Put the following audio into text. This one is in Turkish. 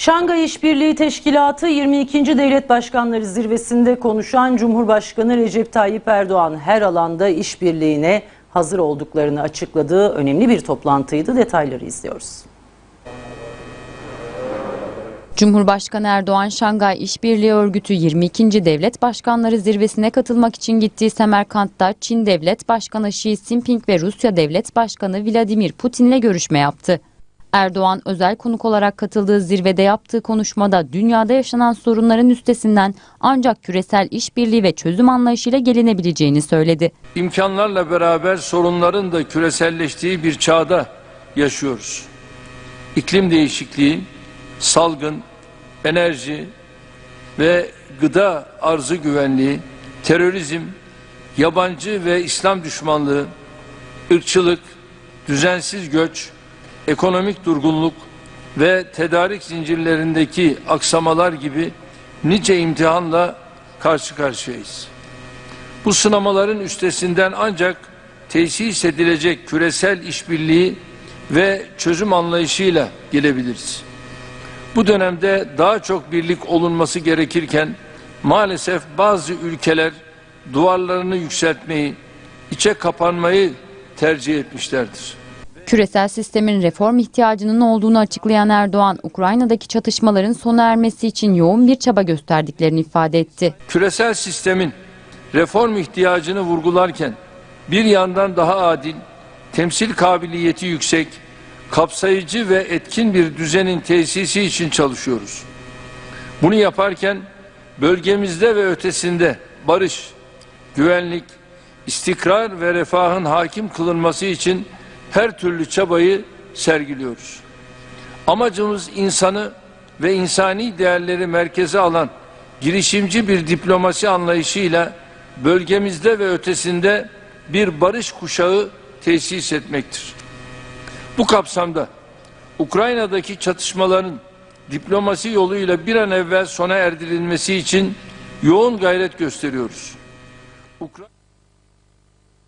Şangay İşbirliği Teşkilatı 22. Devlet Başkanları Zirvesi'nde konuşan Cumhurbaşkanı Recep Tayyip Erdoğan her alanda işbirliğine hazır olduklarını açıkladığı önemli bir toplantıydı. Detayları izliyoruz. Cumhurbaşkanı Erdoğan Şangay İşbirliği Örgütü 22. Devlet Başkanları Zirvesi'ne katılmak için gittiği Semerkant'ta Çin Devlet Başkanı Xi Jinping ve Rusya Devlet Başkanı Vladimir Putin'le görüşme yaptı. Erdoğan özel konuk olarak katıldığı zirvede yaptığı konuşmada dünyada yaşanan sorunların üstesinden ancak küresel işbirliği ve çözüm anlayışıyla gelinebileceğini söyledi. İmkanlarla beraber sorunların da küreselleştiği bir çağda yaşıyoruz. İklim değişikliği, salgın, enerji ve gıda arzı güvenliği, terörizm, yabancı ve İslam düşmanlığı, ırkçılık, düzensiz göç, ekonomik durgunluk ve tedarik zincirlerindeki aksamalar gibi nice imtihanla karşı karşıyayız. Bu sınamaların üstesinden ancak tesis edilecek küresel işbirliği ve çözüm anlayışıyla gelebiliriz. Bu dönemde daha çok birlik olunması gerekirken maalesef bazı ülkeler duvarlarını yükseltmeyi, içe kapanmayı tercih etmişlerdir. Küresel sistemin reform ihtiyacının olduğunu açıklayan Erdoğan, Ukrayna'daki çatışmaların sona ermesi için yoğun bir çaba gösterdiklerini ifade etti. küresel sistemin reform ihtiyacını vurgularken bir yandan daha adil, temsil kabiliyeti yüksek, kapsayıcı ve etkin bir düzenin tesisi için çalışıyoruz. Bunu yaparken bölgemizde ve ötesinde barış, güvenlik, istikrar ve refahın hakim kılınması için her türlü çabayı sergiliyoruz. Amacımız insanı ve insani değerleri merkeze alan girişimci bir diplomasi anlayışıyla bölgemizde ve ötesinde bir barış kuşağı tesis etmektir. Bu kapsamda Ukrayna'daki çatışmaların diplomasi yoluyla bir an evvel sona erdirilmesi için yoğun gayret gösteriyoruz. Ukra-